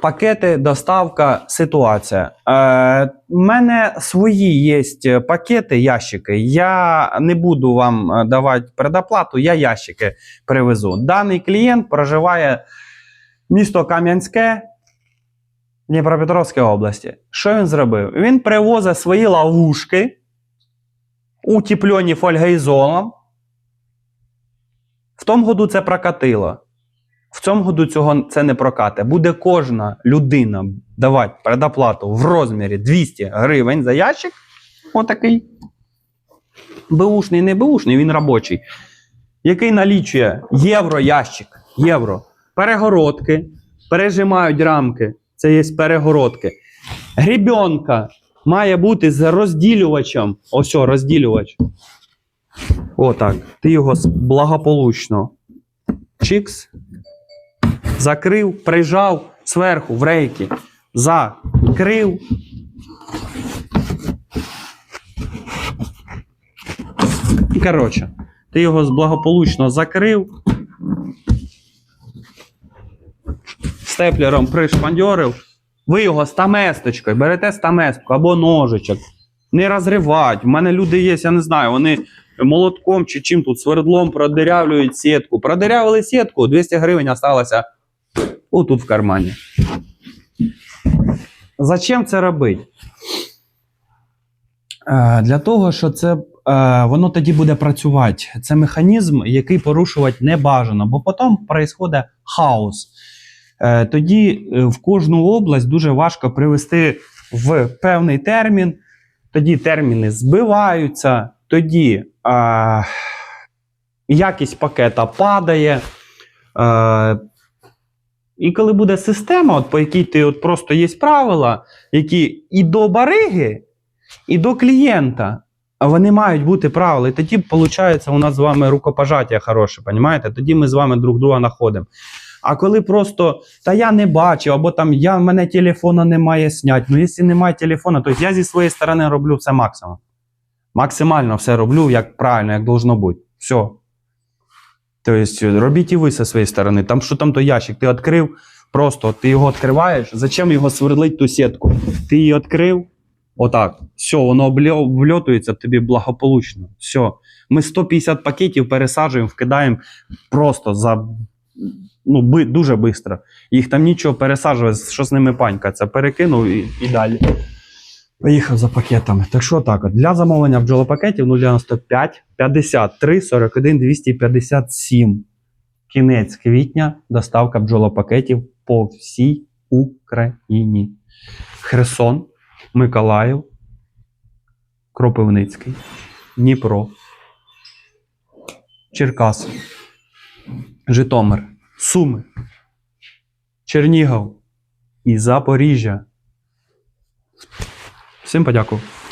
Пакети, доставка, ситуація. Е, У мене свої є пакети, ящики. Я не буду вам е, давати предоплату, я ящики привезу. Даний клієнт проживає місто Кам'янське, Дніпропетровської області. Що він зробив? Він привозить свої ловушки, утеплені фольгоізолом. В тому году це прокатило. В цьому году цього це не прокате. Буде кожна людина давати предоплату в розмірі 200 гривень за ящик. Отакий. Беушний, не беушний, він робочий. Який налічує євро ящик. Євро. Перегородки. Пережимають рамки. Це є перегородки. Грібенка має бути з розділювачем. Ось розділювач. Отак. Ти його благополучно. Чикс. Закрив, прижав зверху в рейки. Закрив. І, Коротше, ти його благополучно закрив. Степлером пришпандьорив. Ви його стаместочкою, берете стаместку або ножичок. Не розривать. У мене люди є, я не знаю, вони молотком чи чим тут свердлом продирявлюють сітку. Продирявили сітку, 200 гривень осталося отут в кармані. Зачем це робити? Е, Для того, що це е, воно тоді буде працювати. Це механізм, який порушувати не бажано, бо потім відбувається хаос. Е, Тоді в кожну область дуже важко привести в певний термін. Тоді терміни збиваються, тоді е, якість пакета падає. Е, і коли буде система, от, по якій ти от просто є правила, які і до бариги, і до клієнта, вони мають бути правила. І тоді, виходить, у нас з вами рукопожаття хороше, понімаєте? Тоді ми з вами друг друга знаходимо. А коли просто та я не бачив, або там я в мене телефона немає снять. Ну, якщо немає телефона, то я зі своєї сторони роблю все максимум. Максимально все роблю, як правильно, як должно бути. Все. Тобто, робіть і ви зі своєї сторони. Там що там то ящик, ти відкрив, просто ти його відкриваєш. Зачем його свердлить ту сітку? Ти її відкрив, отак. Все, воно обльо- обльотується тобі благополучно. Все. Ми 150 пакетів пересаджуємо, вкидаємо просто за ну, би, дуже швидко. Їх там нічого пересаджувати, що з ними панька. Це перекинув і, і далі. Поїхав за пакетами. Так що так, для замовлення бджолопакетів 095 53 41 257. Кінець квітня доставка бджолопакетів по всій Україні. Херсон, Миколаїв, Кропивницький, Дніпро, Черкаси, Житомир, Суми, Чернігов і Запоріжжя. Всім подякував.